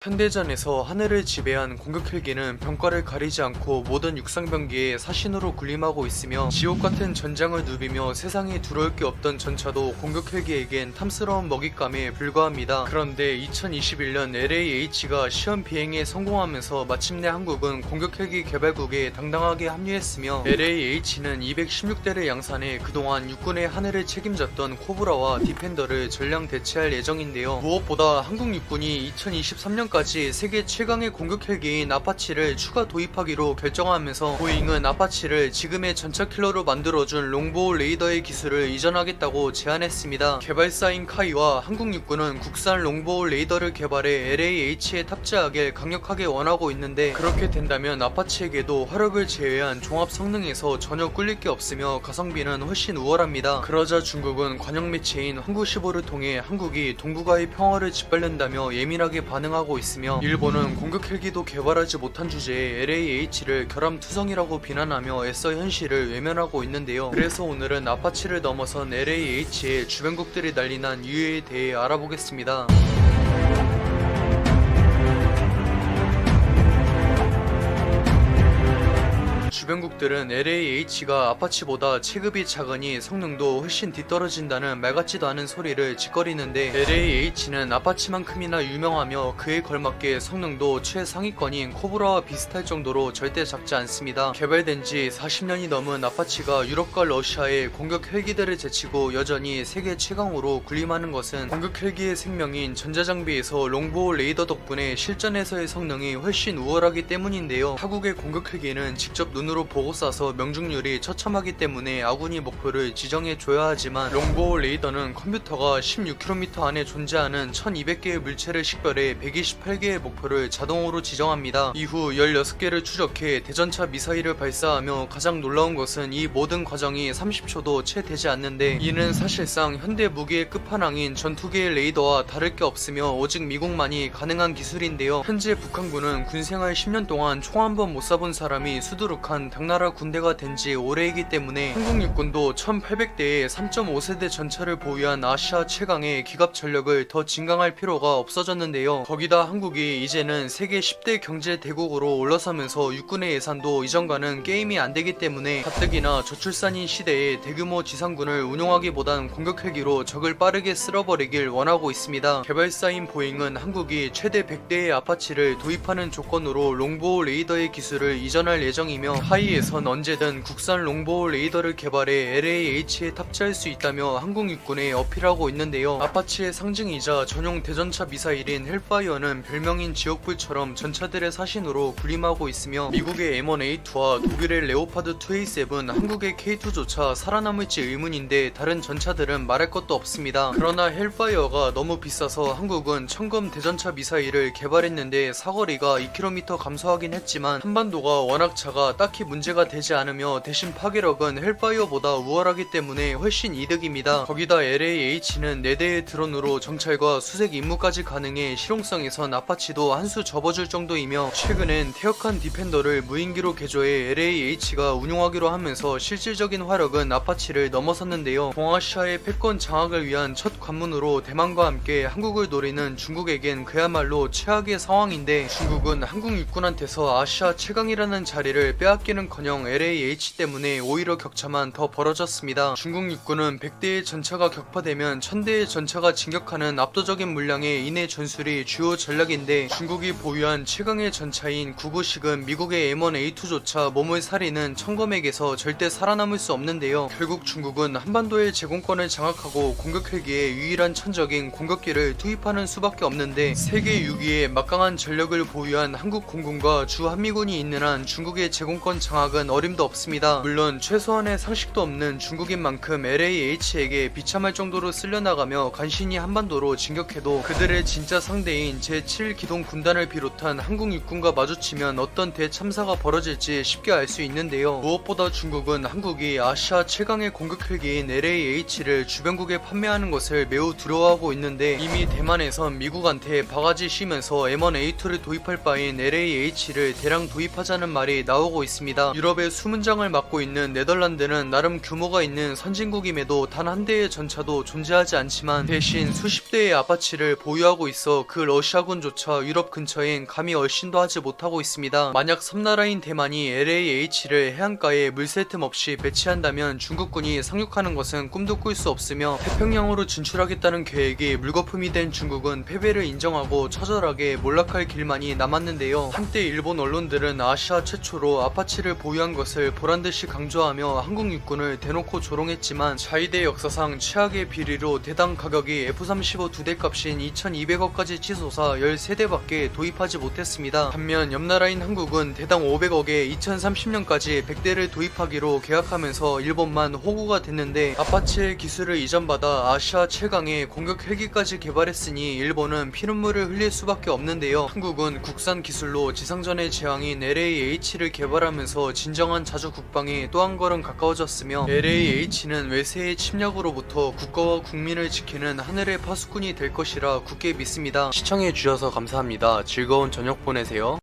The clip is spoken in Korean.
현대전에서 하늘을 지배한 공격 헬기는 병과를 가리지 않고 모든 육상 병기에 사신으로 군림하고 있으며 지옥 같은 전장을 누비며 세상에 두려울 게 없던 전차도 공격 헬기에겐 탐스러운 먹잇감에 불과합니다. 그런데 2021년 LAH가 시험 비행에 성공하면서 마침내 한국은 공격 헬기 개발국에 당당하게 합류했으며 LAH는 216대를 양산해 그동안 육군의 하늘을 책임졌던 코브라와 디펜더를 전량 대체할 예정인데요. 무엇보다 한국 육군이 2023년 까지 세계 최강의 공격 헬기인 아파치를 추가 도입하기로 결정하면서 보잉은 아파치를 지금의 전차 킬러로 만들어준 롱보우 레이더의 기술을 이전하겠다고 제안했습니다. 개발사인 카이와 한국 육군은 국산 롱보우 레이더를 개발해 LAH에 탑재하길 강력하게 원하고 있는데 그렇게 된다면 아파치에게도 화력을 제외한 종합 성능에서 전혀 꿀릴 게 없으며 가성비는 훨씬 우월합니다. 그러자 중국은 관영 매체인 한국15를 통해 한국이 동북아의 평화를 짓밟는다며 예민하게 반응하고 있으며 일본은 공격 헬기도 개발하지 못한 주제에 LAH를 결함투성이라고 비난하며 애써 현실을 외면하고 있는데요. 그래서 오늘은 아파치를 넘어선 LAH의 주변국들이 난리난 이유에 대해 알아보겠습니다. 주변국들은 LAH가 아파치보다 체급이 작으니 성능도 훨씬 뒤떨어진다는 말 같지도 않은 소리를 짓거리는데 LAH는 아파치만큼이나 유명하며 그에 걸맞게 성능도 최상위권인 코브라와 비슷할 정도로 절대 작지 않습니다. 개발된 지 40년이 넘은 아파치가 유럽과 러시아의 공격 헬기들을 제치고 여전히 세계 최강으로 군림하는 것은 공격 헬기의 생명인 전자장비에서 롱보우 레이더 덕분에 실전에서의 성능이 훨씬 우월하기 때문인데요. 타국의 공격 헬기는 직접 눈 으로 보고 쏴서 명중률이 처참하기 때문에 아군이 목표를 지정해 줘야 하지만 롱보우 레이더는 컴퓨터가 16km 안에 존재하는 1200개의 물체를 식별해 128개의 목표를 자동으로 지정합니다. 이후 16개를 추적해 대전차 미사일을 발사하며 가장 놀라운 것은 이 모든 과정이 30초도 채 되지 않는데 이는 사실상 현대 무기의 끝판왕인 전투기의 레이더와 다를 게 없으며 오직 미국만이 가능한 기술인데요. 현재 북한군은 군생활 10년 동안 총 한 번 못 쏴본 사람이 수두룩한 당나라 군대가 된 지 오래이기 때문에 한국 육군도 1800대의 3.5세대 전차를 보유한 아시아 최강의 기갑 전력을 더 증강할 필요가 없어졌는데요. 거기다 한국이 이제는 세계 10대 경제 대국으로 올라서면서 육군의 예산도 이전과는 게임이 안 되기 때문에 가뜩이나 저출산인 시대에 대규모 지상군을 운용하기보단 공격 헬기로 적을 빠르게 쓸어버리길 원하고 있습니다. 개발사인 보잉은 한국이 최대 100대의 아파치를 도입하는 조건으로 롱보우 레이더의 기술을 이전할 예정이며 하이에선 언제든 국산 롱보우 레이더를 개발해 LAH에 탑재할 수 있다며 한국 육군에 어필하고 있는데요. 아파치의 상징이자 전용 대전차 미사일인 헬파이어는 별명인 지옥불처럼 전차들의 사신으로 군림하고 있으며 미국의 M1A2와 독일의 레오파드 2A7, 한국의 K2조차 살아남을지 의문인데 다른 전차들은 말할 것도 없습니다. 그러나 헬파이어가 너무 비싸서 한국은 청금 대전차 미사일을 개발했는데 사거리가 2km 감소하긴 했지만 한반도가 워낙 작아 딱히 문제가 되지 않으며 대신 파괴력은 헬파이어보다 우월하기 때문에 훨씬 이득입니다. 거기다 LAH는 4대의 드론으로 정찰과 수색 임무까지 가능해 실용성에선 아파치도 한 수 접어줄 정도이며 최근엔 태역한 디펜더를 무인기로 개조해 LAH가 운용하기로 하면서 실질적인 화력은 아파치를 넘어섰는데요. 동아시아의 패권 장악을 위한 첫 관문으로 대만과 함께 한국을 노리는 중국에겐 그야말로 최악의 상황인데 중국은 한국 육군한테서 아시아 최강이라는 자리를 빼앗 기는커녕 LAH 때문에 오히려 격차만 더 벌어졌습니다. 중국 육군은 100대의 전차가 격파되면 1000대의 전차가 진격하는 압도적인 물량의 인해 전술이 주요 전략인데 중국이 보유한 최강의 전차인 구구식은 미국의 M1A2조차 몸을 사리는 청검액에서 절대 살아남을 수 없는데요. 결국 중국은 한반도의 제공권을 장악하고 공격 헬기에 유일한 천적인 공격기를 투입하는 수밖에 없는데 세계 6위의 막강한 전력을 보유한 한국 공군과 주 한미군이 있는 한 중국의 제공권 장악은 어림도 없습니다. 물론 최소한의 상식도 없는 중국인 만큼 LAH에게 비참할 정도로 쓸려나가며 간신히 한반도로 진격해도 그들의 진짜 상대인 제7기동 군단을 비롯한 한국 육군과 마주치면 어떤 대참사가 벌어질지 쉽게 알 수 있는데요. 무엇보다 중국은 한국이 아시아 최강의 공격 헬기인 LAH를 주변국에 판매하는 것을 매우 두려워하고 있는데 이미 대만에선 미국한테 바가지 씌면서 M1A2를 도입할 바인 LAH를 대량 도입하자는 말이 나오고 있습니다. 유럽의 수문장을 맡고 있는 네덜란드는 나름 규모가 있는 선진국임에도 단 한 대의 전차도 존재하지 않지만 대신 수십 대의 아파치를 보유하고 있어 그 러시아군조차 유럽 근처엔 감히 얼씬도 하지 못하고 있습니다. 만약 섬나라인 대만이 LAH를 해안가에 물새 틈 없이 배치한다면 중국군이 상륙하는 것은 꿈도 꿀 수 없으며 태평양으로 진출하겠다는 계획이 물거품이 된 중국은 패배를 인정하고 처절하게 몰락할 길만이 남았는데요. 한때 일본 언론들은 아시아 최초로 아파치 를 보유한 것을 보란듯이 강조하며 한국 육군을 대놓고 조롱했지만 자위대 역사상 최악의 비리로 대당 가격이 F-35 두 대 값인 2200억까지 치솟아 13대밖에 도입하지 못했습니다. 반면 옆나라인 한국은 대당 500억에 2030년까지 100대를 도입하기로 계약하면서 일본만 호구가 됐는데 아파치의 기술을 이전받아 아시아 최강의 공격 헬기까지 개발했으니 일본은 피눈물을 흘릴 수밖에 없는데요. 한국은 국산 기술로 지상전의 제왕인 LAH를 개발하 면서 진정한 자주 국방에 또한 걸음 가까워졌으며 LAH는 외세의 침략으로부터 국가와 국민을 지키는 하늘의 파수꾼이 될 것이라 굳게 믿습니다. 시청해주셔서 감사합니다. 즐거운 저녁 보내세요.